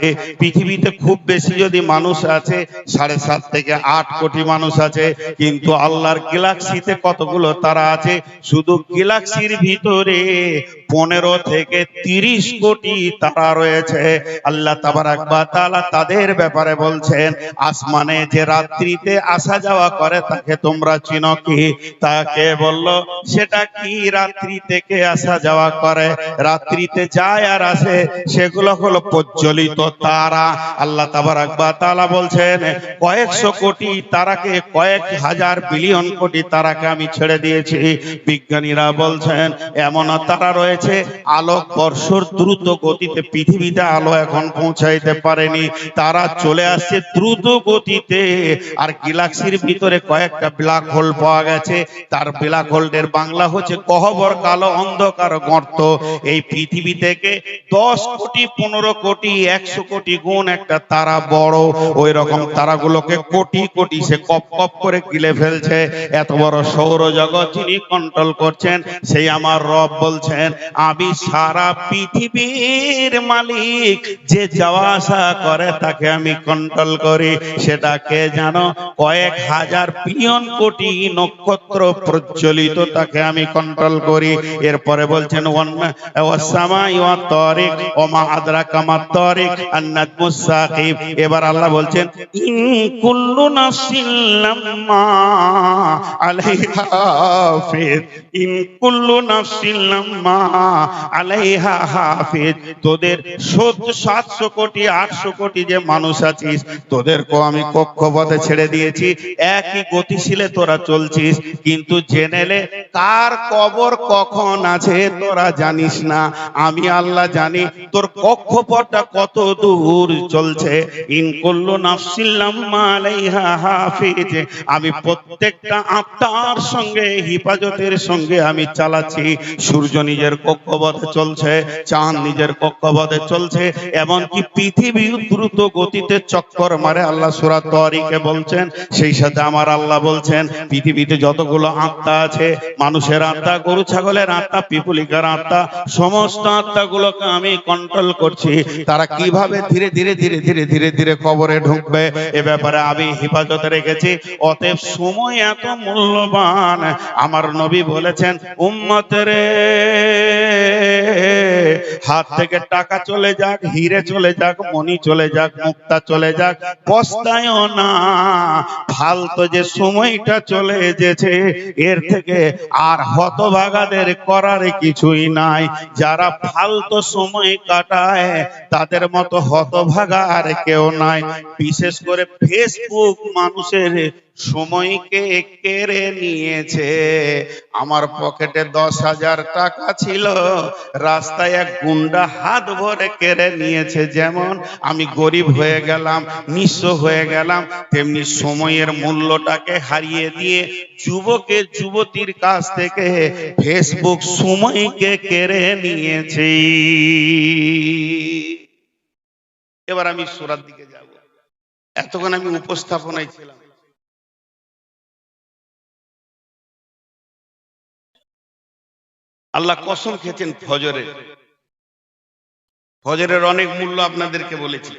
আছে। পৃথিবীতে খুব বেশি যদি মানুষ আছে, সাড়ে সাত থেকে আট কোটি মানুষ আছে, কিন্তু আল্লাহর গ্যালাক্সিতে কতগুলো তারা আছে? শুধু গ্যালাক্সির ভিতরে পনেরো থেকে তিরিশ কোটি তারা রয়েছে। আল্লাহ তাআলা তাদের ব্যাপারে বলছেন, আসমানে যে রাত্রিতে আসা যাওয়া করে, তাকে তোমরা চিনো কি? তাকে বলল, সেটা কি রাত্রি থেকে আসা যাওয়া করে? রাত্রিতে যায় আর আসে, সেগুলো হলো প্রজ্বলিত তারা, আল্লাহ তাআলা বলছেন, কয়েকশো কোটি তারাকে, কয়েক হাজার বিলিয়ন কোটি তারাকে আমি ছেড়ে দিয়েছি। বিজ্ঞানীরা বলছেন, এমন তারা রয়েছে, আলোক বর্ষর দ্রুত গতিতে পৃথিবীতে আলো এখন পৌঁছাইতে পারেনি। তারা চলে আসছে দ্রুত গতিতে, আর গ্যালাক্সির ভিতরে কয়েকটা ব্ল্যাক হোল পাওয়া গেছে। তার ব্ল্যাক হোলের বাংলা হচ্ছে কহবর কালো অন্ধকার গর্ত। এই পৃথিবী থেকে দশ কোটি, পনেরো কোটি, একশো কোটি গুণ একটা তারা বড়। ওই রকম তারাগুলোকে কোটি কোটি সে কপ কপ করে গিলে ফেলছে। এত বড় সৌরজগৎ যিনি কন্ট্রোল করছেন, সেই আমার রব বলছেন, আমি সারা পৃথিবীর মালিক, যে যাওয়া আসা করে তাকে আমি কন্ট্রোল করি। সেটা কে জানো? কয়েক হাজার বিলিয়ন কোটি নক্ষত্র প্রজ্বলিত তাকে আমি কন্ট্রোল করি। এরপরে বলছেন, ওয়ান- ওয়াসসামাই ওয়াত তারিক ওমা আদরাকা মাত তারিক এবার আল্লাহ বলছেন মানুষ আছিস আমি কক্ষপথে ছেড়ে দিয়েছি। একই গতিশীলে তোরা চলছিস। কিন্তু জেনেলে কার কবর কখন আছে, তোরা জানিস না। আমি আল্লাহ জানি, তোর কক্ষপথটা কত দূর চলছে? ইন কুল্লু নাফসিল্লাম আলাইহা হাফিজ। আমি প্রত্যেকটা আত্মার সঙ্গে, হিফাজতের সঙ্গে আমি চালাচ্ছি। সূর্য নিজের কক্ষপথে চলছে, চাঁদ নিজের কক্ষপথে চলছে, এমনকি পৃথিবী দ্রুত গতিতে চক্কর মারে আল্লাহ সূরা তরিকে বলছেন। সেই সাথে আমার আল্লাহ বলছেন, পৃথিবীতে যতগুলো আত্মা আছে, মানুষের আত্মা, গরু, ছাগলের আত্মা, পিপুলিকার আত্মা, সমস্ত আত্মাগুলোকে আমি কন্ট্রোল করছি। তারা কীভাবে ধীরে ধীরে ধীরে ধীরে ধীরে ধীরে কবরে ঢুকবে। এ ব্যাপারে আমি হেফাজতে রেখেছি। অতএব সময় এত মূল্যবান। আমার নবী বলেছেন উম্মতের হাত থেকে টাকা চলে যাক, হিরে চলে যাক মনি চলে যাক, মুক্তা চলে যাক পস্তায়ও না। ফালতু যে সময়টা চলে যেছে এর থেকে আর হতভাগাদের করার কিছুই নাই। যারা ফালতু সময় কাটায়, তাদের মতো হতভাগা আর কেউ নাই। বিশেষ করে ফেসবুক মানুষের সময়কে কেড়ে নিয়েছে। আমার পকেটে দশ হাজার টাকা ছিল। রাস্তায় এক গুন্ডা হাত ভরে কেড়ে নিয়েছে। যেমন আমি গরিব হয়ে গেলাম, নিঃস্ব হয়ে গেলাম, তেমনি সময়ের মূল্যটাকে হারিয়ে দিয়ে যুবকের যুবতীর কাছ থেকে ফেসবুক সময়কে কেড়ে নিয়েছে। এবার আমি সুরার দিকে যাব। এতক্ষণ আমি উপস্থাপনায় ছিলাম। আল্লাহ কসম খেয়েছেন ফজরের ফজরের অনেক মূল্য আপনাদেরকে বলেছি।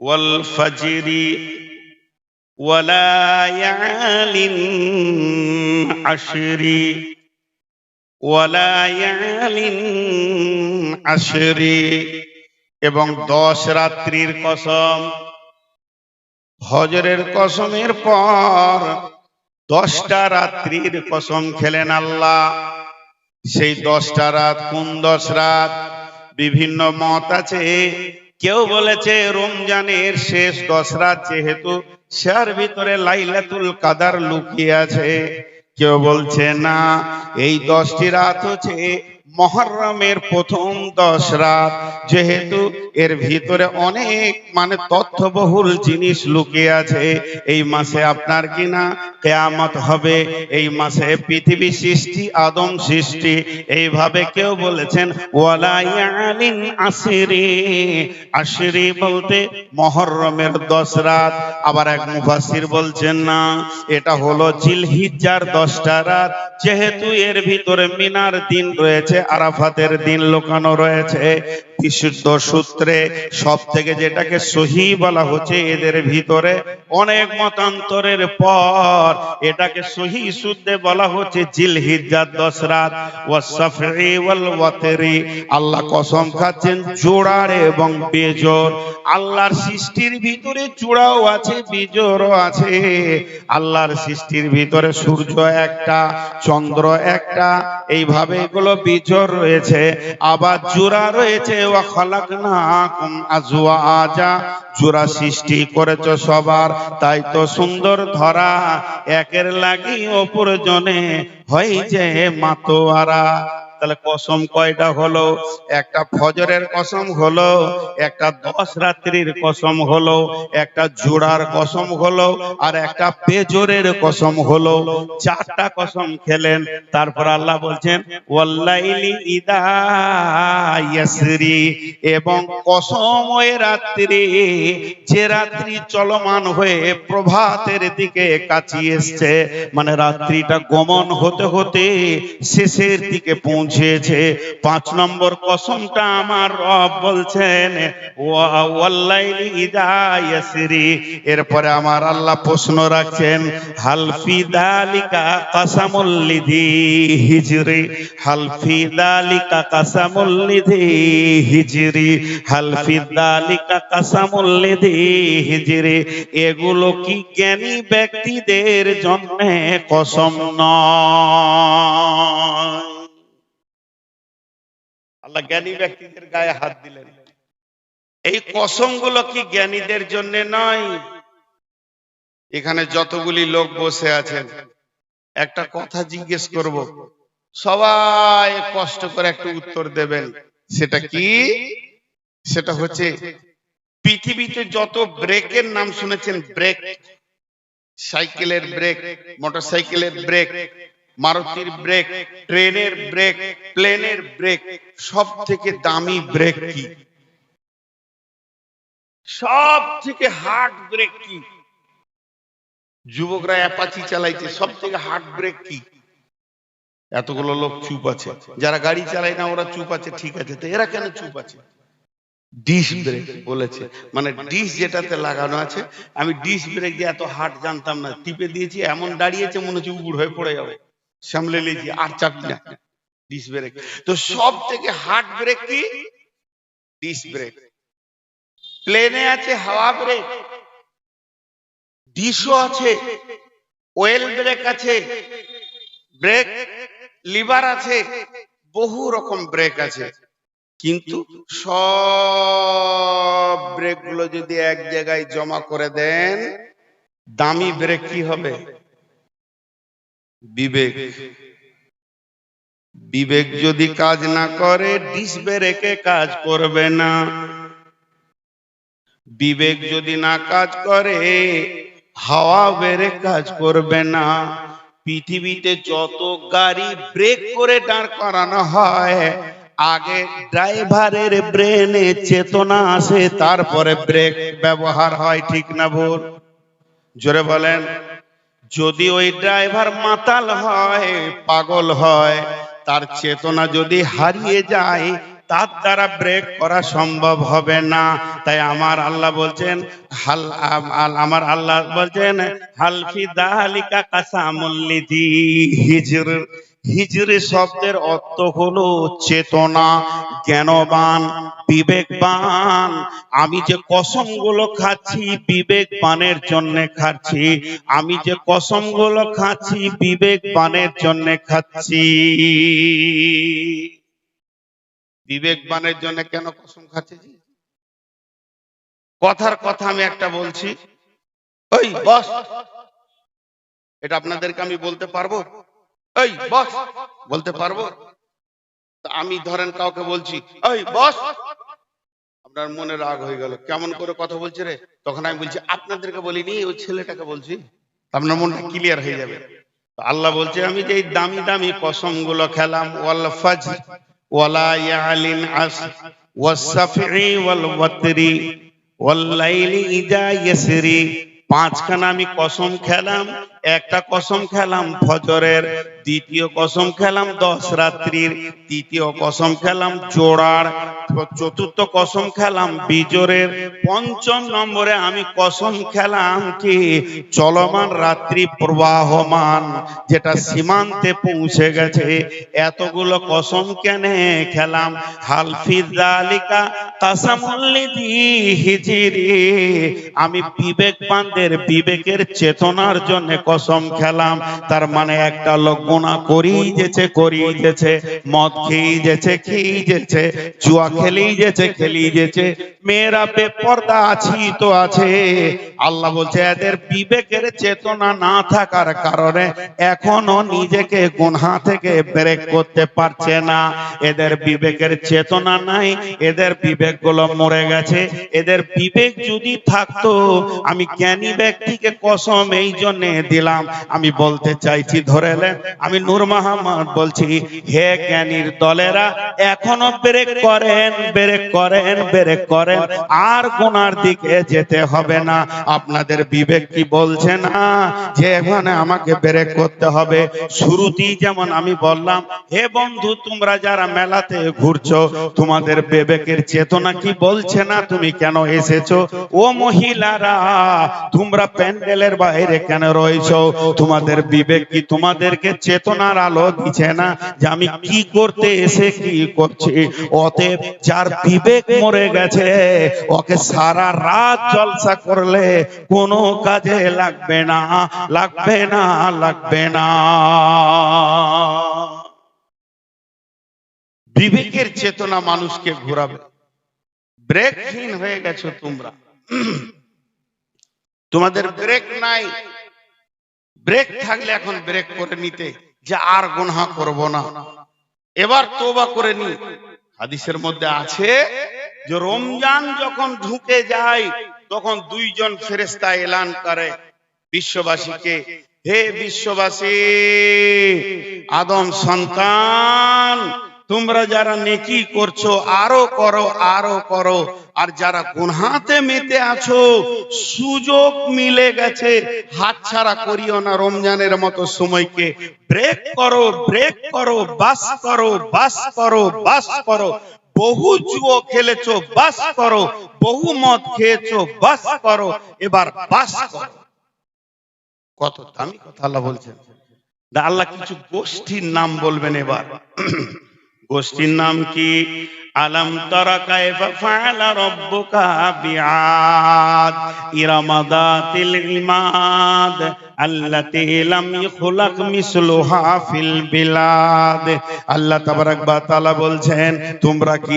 ওয়াল ফাজরি ওয়ালায়ালিন আশরি ওয়ালায়ালিন আশরি এবং দশ রাত্রির কসম। ফজরের কসমের পর দশটা রাত্রির কসম খেলেন আল্লাহ। সেই দশটা রাত, কোন দশ রাত? বিভিন্ন মত আছে। কেউ বলেছে, রমজানের শেষ দশ রাত যেহেতু সের ভিতরে লাইলাতুল কাদার লুকিয়ে আছে। কেউ বলছে, না, এই দশটি রাত হচ্ছে মহরমের প্রথম দশ রাত, যেহেতু এর ভিতরে অনেক মানে তথ্যবহুল জিনিস লুকিয়ে আছে, এই মাসে আপনার কিনা? কেয়ামত হবে, এই মাসে পৃথিবী সৃষ্টি, আদম সৃষ্টি, এইভাবে কেউ বলেছেন ওয়ালায়ালিন আসিরি। আসিরি বলতে মহরমের দশ রাত। আবার এক মুফাসির বলছেন, না, এটা হলো জিলহিজ্জার দশটা রাত, যেহেতু এর ভিতরে মিনার দিন রয়েছে আরাফাতের দিন লোকানো রয়েছে। বিশুদ্ধ সূত্রে সব থেকে যেটাকে সহি বলা হচ্ছে, এদের ভিতরে অনেক মতান্তরের পর এটাকে সহি সূত্রে বলা হচ্ছে দশ রাত ওয়াল ওয়াতরি আল্লাহ কসম খাচ্ছেন এবং বেজোর আল্লাহর সৃষ্টির ভিতরে জোড়াও আছে বিজোরও আছে। আল্লাহর সৃষ্টির ভিতরে সূর্য একটা, চন্দ্র একটা, এইভাবে এগুলো বিজোর রয়েছে। আবার জোড়া রয়েছে জোড়া সৃষ্টি করেছ সবার, তাই তো সুন্দর ধরা, একের লাগি অপর জনে হয় যে মাতোয়ারা। তাহলে কসম কয়টা হলো? একটা ফজরের কসম হলো, একটা দশ রাত্রির কসম হলো, একটা জোড়ার কসম হলো, আর একটা পেজরের কসম হলো। চারটা কসম খেলেন, তারপর আল্লাহ বলছেন এবং কসম ওই রাত্রি, যে রাত্রি চলমান হয়ে প্রভাতের দিকে কাছিয়ে এসছে। মানে রাত্রিটা গমন হতে হতে শেষের দিকে পৌঁছেছে। পাঁচ নম্বর কসমটা আমার রব বলছেন এরপরে আমার আল্লাহ প্রশ্ন রাখছেন হালফি দালিকা কাসামুল লিধি হিজরি? হালফি দালিকা কাসামুল লিধি হিজরি? হালফি দালিকা কাসামুল লিধি হিজরি? এগুলো কি জ্ঞানী ব্যক্তিদের জন্যে কসম নয়? আল্লাহ জ্ঞানী ব্যক্তিদের গায়ে হাত দিলেন। এই কসমগুলো কি জ্ঞানীদের জন্য নয় এখানে যতগুলি লোক বসে আছেন, একটা কথা জিজ্ঞেস করব, সবাই কষ্ট করে একটু উত্তর দেবেন, সেটা কি? সেটা হচ্ছে, পৃথিবীতে যত ব্রেকের নাম শুনেছেন, ব্রেক, সাইকেলের ব্রেক, মোটরসাইকেলের ব্রেক মারুতির ব্রেক, ট্রেনের ব্রেক, প্লেনের ব্রেক সব থেকে দামি ব্রেক কি? সব থেকে হার্ড ব্রেক কি? যুবকরা অ্যাপাচি চালাইছে সব থেকে হার্ড ব্রেক কি? এতগুলো লোক চুপ আছে। যারা গাড়ি চালায় না, ওরা চুপ আছে, ঠিক আছে, তো এরা কেন চুপ আছে? ডিশ ব্রেক বলেছে। মানে ডিশ যেটাতে লাগানো আছে, আমি ডিশ ব্রেক যে এত হার্ড জানতাম না। টিপে দিয়েছি, এমন দাঁড়িয়েছে মনে হচ্ছে উবুড় হয়ে পড়ে যাবে। সামলে নিয়েছি আর চাপি না। ডিশ ব্রেক তো সব থেকে হার্ড ব্রেক কি? ডিশ ব্রেক প্লেনে আছে হাওয়া ব্রেক ডিশও আছে ওয়েল ব্রেক আছে ব্রেক লিভার আছে, বহু রকম ব্রেক আছে। কিন্তু সব ব্রেকগুলো যদি এক জায়গায় জমা করে দেন, দামি ব্রেক কি হবে? বিবেক। বিবেক যদি কাজ না করে ডিস ব্রেকে কাজ করবে না। বিবেক যদি না কাজ করে, হাওয়া বেড়ে কাজ করবে না। পৃথিবীতে যত গাড়ি ব্রেক করে দাঁড় করানো হয়, আগে ড্রাইভারের ব্রেনে চেতনা আসে, তারপরে ব্রেক ব্যবহার হয়, ঠিক না ভোর জোরে বলেন। যদি ওই ড্রাইভার মাতাল হয়, পাগল হয়, তার চেতনা যদি হারিয়ে যায়, তার দ্বারা ব্রেক করা সম্ভব হবে না। তাই আমার আল্লাহ বলছেন, হাল আমার আল্লাহ বলছেন হালফি দাহালিকা কাসামুল্লিদি হিজর। হিজর শব্দের অর্থ হলো চেতনা, জ্ঞানবান, বিবেকবান। আমি যে কসমগুলো খাচ্ছি, বিবেকবানের জন্য খাচ্ছি। আমি যে কসমগুলো খাচ্ছি, বিবেকবানের জন্য খাচ্ছি। বিবেকবানের জন্য কেন কসম খাচ্ছি? কথার কথা আমি একটা বলছি। ওই, বস। এটা আপনাদেরকে আমি বলতে পারব? ওই বস বলতে পারব? আমি ধরেন কাউকে বলছি ওই বস আপনার মনে রাগ হয়ে গেল। কেমন করে কথা বলছে রে? তখন আমি বলছি, আপনাদেরকে বলিনি, ওই ছেলেটাকে বলছি? আপনার মনটা ক্লিয়ার হয়ে যাবে। আল্লাহ বলছে, আমি যে এই দামি দামি কসমগুলো খেলাম, ওয়াল ফাজর ওয়ালা ইয়ালিন আস ওয়াসফি ওয়াল ওয়াতরি, ওয়াল লাইলি ইজা ইয়াসরি, পাঁচখানা আমি কসম খেলাম একটা কসম খেলাম ফজরের, দ্বিতীয় কসম খেলাম দশ রাত্রির, তৃতীয় কসম খেলাম জোড়ার, চতুর্থ কসম খেলাম বিজোরের পঞ্চম নম্বরে আমি কসম খেলাম কি চলমান রাত্রি প্রবাহমান, যেটা সীমান্তে পৌঁছে গেছে। এতগুলো কসম কেনে খেলাম? হালফিজালিকা কাসামুল্লিদি হিজিরি। আমি বিবেকবানদের বিবেকের চেতনার জন্য কসম খেলাম, তার মানে একটা লোক গুণা করেই যেছে করেই যেছে মদ খেয়েই যেছে খেয়েই যেছে জুয়া খেলেই যেছে খেলেই যেছে মেয়েরা বেপর্দা আছি তো আছে। আল্লাহ বলছে, এদের বিবেকের চেতনা না থাকার কারণে এখনও নিজেকে গুনহা থেকে ব্রেক করতে পারছে না। এদের বিবেকের চেতনা নাই, এদের বিবেকগুলো মরে গেছে। এদের বিবেক যদি থাকতো, আমি জ্ঞানী ব্যক্তিকে কসম এই জন্য দিলাম। আমি বলতে চাইছি ধরে নেন, আমি নূর মাহমদ বলছি হে জ্ঞানীর দলেরা এখনও ব্রেক করেন ব্রেক করেন ব্রেক করেন আর গুনার দিকে যেতে হবে না। আপনাদের বিবেক কি বলছে না? যে এখানে আমাকে ব্রেক করতে হবে শুরুতেই যেমন আমি বললাম হে বন্ধু তোমরা যারা মেলাতে ঘুরছো তোমাদের বিবেকের চেতনা কি বলছে না? তুমি কেন এসেছ? ও মহিলারা তোমরা প্যান্ডেলের বাইরে কেন রয়েছো? তোমাদের বিবেক কি তোমাদেরকে চেতনার আলো দিচ্ছে না যে আমি কি করতে, এসে কি করছি? অতএব যার বিবেক মরে গেছে, ওকে সারা রাত জলসা করলে কোনো কাজে লাগবে না লাগবে না লাগবে না। বিবেকের চেতনা মানুষকে ঘোরাবে। ব্রেকহীন হয়ে গেছো তোমরা। তোমাদের ব্রেক নাই। ব্রেক থাকলে এখন ব্রেক করে নিতে, যে আর গুনহা করব না। এবার তোবা করে নি। হাদিসের মধ্যে আছে যে রমজান যখন ঢুকে যায়, তখন দুইজন ফেরেস্তা এলান করে বিশ্ববাসীকে। হে বিশ্ববাসী, আদম সন্তান তোমরা যারা নেকি করছ, আরও করো আরও করো। আর যারা গুনহাতে মেতে আছো, সুযোগ মিলে গেছে। হাতছাড়া করিও না রমজানের মতো সময়কে। ব্রেক করো ব্রেক করো, বাস করো বাস করো বাস করো। বহু জুয়ো খেলেছো, বাস করো। বহু মদ খেয়েছো, বাস করো। এবার বাস করো। কত দামি কথা আল্লাহ বলছেন। আল্লাহ কিছু গোষ্ঠীর নাম বলবেন এবার। গোষ্ঠীর নাম কি আলম বলছেন, তোমরা কি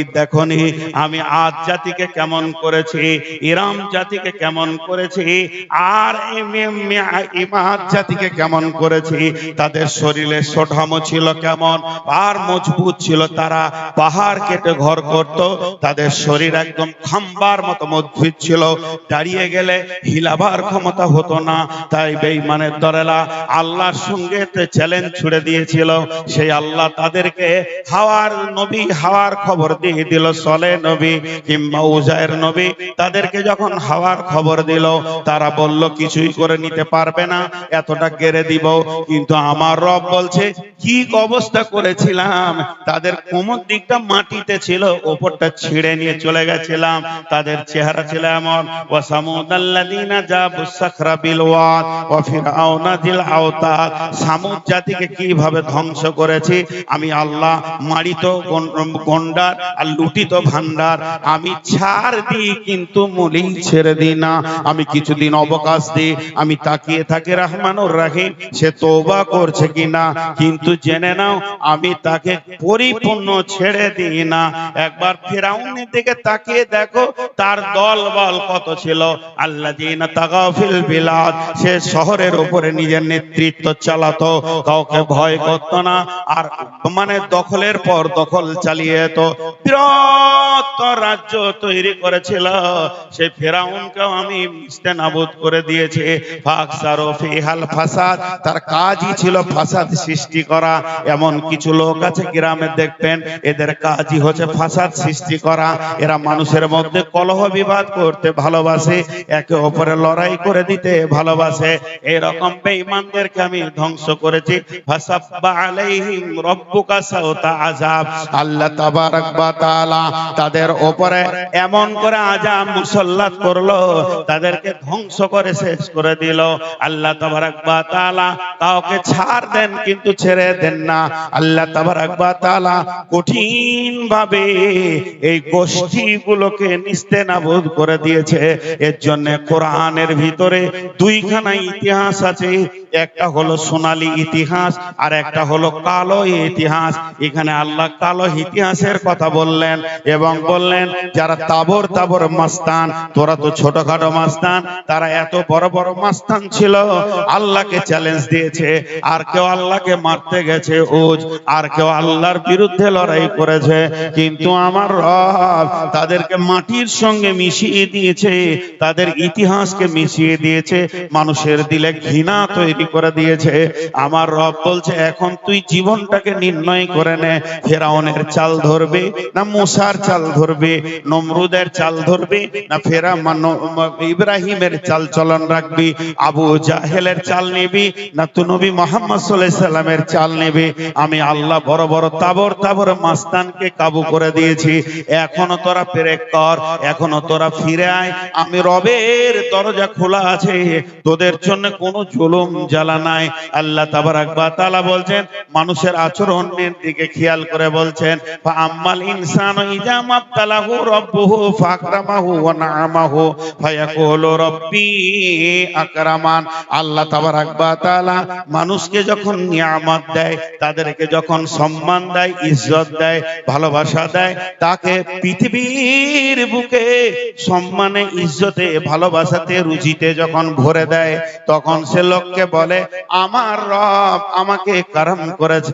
আমি আদ জাতিকে কেমন করেছি? ইরাম জাতিকে কেমন করেছি? আর ইমাদ জাতিকে কেমন করেছি? তাদের শরীরে সোঠামো ছিল কেমন? আর মজবুত ছিল তারা। পাহাড় কেটে ঘর করত, তাদের শরীর একদম খাম্বার মতো মজবুত ছিল। দাঁড়িয়ে গেলে হিলাবার ক্ষমতা হতো না, তাই বেঈমানের দরেলা আল্লাহর সঙ্গে চ্যালেঞ্জ ছুড়ে দিয়েছিল। সেই আল্লাহ তাদেরকে হাওয়ার নবী, হাওয়ার খবর দিয়ে দিল, সলে নবী কিংবা উজায়ের নবী তাদেরকে যখন হাওয়ার খবর দিল, তারা বলল, কিছুই করে নিতে পারবে না, এতটা গেড়ে দিব। কিন্তু আমার রব বলছে, কি অবস্থা করেছিলাম? তাদের কোমর দিকটা মাটিতে ছিল ওপরটা ছিঁড়ে নিয়ে চলে গেছিলাম, তাদের চেহারা ছিল এমন। জাবু বিল ওয়াদ, ওয়া জিল সামুদ জাতিকে কীভাবে ধ্বংস করেছি? আমি আল্লাহ মারিত গন্ডার আর লুটিত ভান্ডার আমি ছাড় দিই, কিন্তু মুলি ছেড়ে দিই না। আমি কিছুদিন অবকাশ দিই। আমি তাকিয়ে থাকি রহমানুর রাহিম, সে তোবা করছে কিনা? কিন্তু জেনে নাও, আমি তাকে পরিপূর্ণ ছেড়ে দিই না। একবার ফেরাউনের দিকে তাকিয়ে দেখো তার দল বল কত ছিল। আল্লাহ তাগাফিল বিলাদ, সে শহরের উপরে নিজের নেতৃত্ব চালাতো, কাউকে ভয় করত না, আর মানে দখলের পর দখল চালিয়ে যেত। বৃহৎ রাজ্য তৈরি করেছিল। সেই ফেরাউনকেও আমি মিশতে নাবুদ করে দিয়েছি। ফাকসারো ফিহাল ফাসাদ, তার কাজই ছিল ফাসাদ সৃষ্টি করা। এমন কিছু লোক আছে, গ্রামে দেখবেন, এদের কাজই হচ্ছে ফাসাদ সৃষ্টি করা, এরা মানুষের মধ্যে কলহ বিবাদ করতে ভালোবাসে, একে অপরে লড়াই করে দিতে ভালোবাসে। এরকম বেঈমানদেরকে আমি ধ্বংস করেছি। ফাসাব্বা আলাইহিম রব্বুকা সাউতা আযাব। আল্লাহ তাবারাক ওয়া তাআলা তাদের উপরে এমন করে আযাব মুসল্লাত করল, তাদেরকে ধ্বংস করে শেষ করে দিল। আল্লাহ তাবারাক ওয়া তাআলা কাউকে ছাড় দেন, কিন্তু ছেড়ে দেন না। আল্লাহ তাবারাক ওয়া তাআলা কঠিন ভাবে এই গোষ্ঠীগুলোকে নিস্তেনাবুদ করে দিয়েছে। এর জন্য কোরআনের ভিতরে দুইখানা ইতিহাস আছে। একটা হলো সোনালী ইতিহাস আর একটা হলো কালো ইতিহাস। এখানে আল্লাহ কালো ইতিহাসের কথা বললেন এবং বললেন, যারা তাবর তাবর মাস্তান, তোরা তো ছোটখাটো মাস্তান, তারা এত বড় বড় মাস্তান ছিল। আল্লাহকে চ্যালেঞ্জ দিয়েছে। আর কেউ আল্লাহকে মারতে গেছে, ওজ। আর কেউ আল্লাহর বিরুদ্ধে লড়াই করেছে। কিন্তু আমার রব তাদেরকে মাটির সঙ্গে মিশিয়ে দিয়েছে, তাদের ইতিহাসকে মিশিয়ে দিয়েছে, মানুষের দিলে ঘৃণা তৈরি করে দিয়েছে। আমার রব বলছে, এখন তুই জীবনটাকে নির্ণয় করে নে, ফেরাউনের চাল ধরবে না মুসার চাল ধরবে, নমরুদের চাল ধরবে না ফেরা ইব্রাহিমের চাল চলন রাখবি, আবু জাহেলের চাল নিবি না তু নবী মোহাম্মদ সাল্লামের চাল নেবে। আমি আল্লাহ বড় বড় তাবর তাবর মাস্তানকে কাবু করে দিয়েছি। এখনও তোরা পেরেক কর, এখনও তোরা ফিরে আয়। আমি রবের দরজা খোলা আছে, তোদের জন্য কোনো জুলুম জ্বালা নাই। আল্লাহ তাবারাক বলছেন, মানুষের আচরণের দিকে খেয়াল করে বলছেন আম্মাল ইনসানু মানুষকে যখন নিয়ামত দেয়, তাদেরকে যখন সম্মান দেয়, ইজ্জত দেয়, ভালোবাসা দেয়, তাকে পৃথিবীর বুকে সম্মানে, ইজ্জতে, ভালোবাসাতে, রুচিতে যখন ভরে দেয়, তখন সে লোককে বলে, আমার রব আমাকে কারণ করেছে।